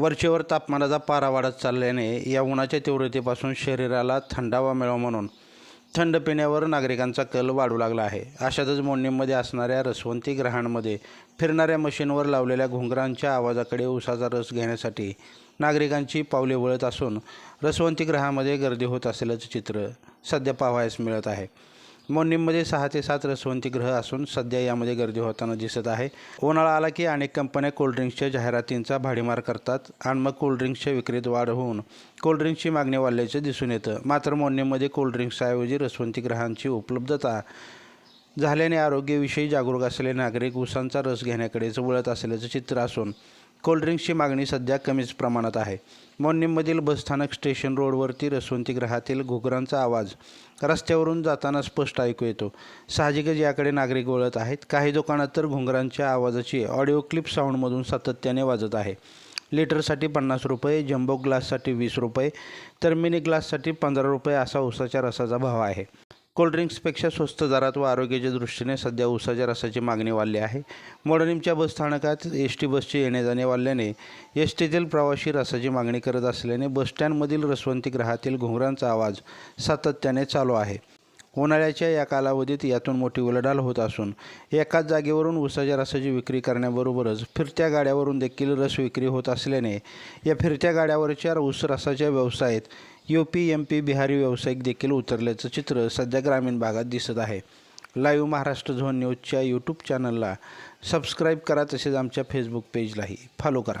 वरचेवर तापमानाचा पारा वाढत चालल्याने या उन्हाच्या तीव्रतेपासून शरीराला थंडावा मिळावा म्हणून थंड पिण्यावर नागरिकांचा कल वाढू लागला आहे. अशातच मोडणीमध्ये असणाऱ्या रसवंती ग्रहांमध्ये फिरणाऱ्या मशीनवर लावलेल्या घुंगरांच्या आवाजाकडे उसाचा रस घेण्यासाठी नागरिकांची पावले वळत असून रसवंती ग्रहामध्ये गर्दी होत असल्याचं चित्र सध्या पाहावयास मिळत आहे. मोडणीमध्ये सहा ते सात रसवंती ग्रह असून सध्या यामध्ये गर्दी होताना दिसत आहे. उन्हाळा आला की अनेक कंपन्या कोल्ड्रिंक्सच्या जाहिरातींचा भाडीमार करतात आणि मग कोल्ड्रिंक्सच्या विक्रीत वाढ होऊन कोल्ड्रिंक्सची मागणी वाढल्याचे दिसून येतं. मात्र मोडणीमध्ये कोल्ड्रिंक्सऐवजी रसवंती ग्रहांची उपलब्धता झाल्याने आरोग्याविषयी जागरूक असलेले नागरिक उसांचा रस घेण्याकडेच वळत असल्याचं चित्र असून कोल्ड्रिंक्सची मागणी सध्या कमीच प्रमाणात आहे. मोन्नीममधील बसस्थानक स्टेशन रोडवरती रसवंतीगृहातील घुगरांचा आवाज रस्त्यावरून जाताना स्पष्ट ऐकू येतो. साहजिकच याकडे नागरिक वळत आहेत. काही दुकानात तर घुंगरांच्या आवाजाची ऑडिओ क्लिप साऊंडमधून सातत्याने वाजत आहे. लिटरसाठी पन्नास रुपये जम्बो ग्लाससाठी वीस रुपये तर मिनी ग्लाससाठी पंधरा रुपये असा उसाच्या रसाचा भाव आहे. कोल्ड्रिंक्सपेक्षा स्वस्त दरात व आरोग्याच्या दृष्टीने सध्या उसाच्या रसाची मागणी वाढली आहे. मोडणीमच्या बसस्थानकात एस टी बसचे येणे जाणे वाढल्याने एस टीतील प्रवाशी रसाची मागणी करत असल्याने बसस्टँडमधील रसवंती ग्रहातील घुंगरांचा आवाज सातत्याने चालू आहे. उन्हाळ्याच्या या कालावधीत यातून मोठी उलाढाल होत असून एकाच जागेवरून उसाच्या रसाची विक्री करण्याबरोबरच फिरत्या गाड्यावरून देखील रस विक्री होत असल्याने या फिरत्या गाड्यावरच्या ऊस रसाच्या व्यवसायात U P M P Bihari व्यावसायिक देखील उतरल्याचं चित्र सध्या ग्रामीण भागात दिसत आहे. लाईव्ह महाराष्ट्र झोन न्यूजच्या यूट्यूब चॅनलला सबस्क्राईब करा तसेच आमच्या फेसबुक पेजलाही फॉलो करा.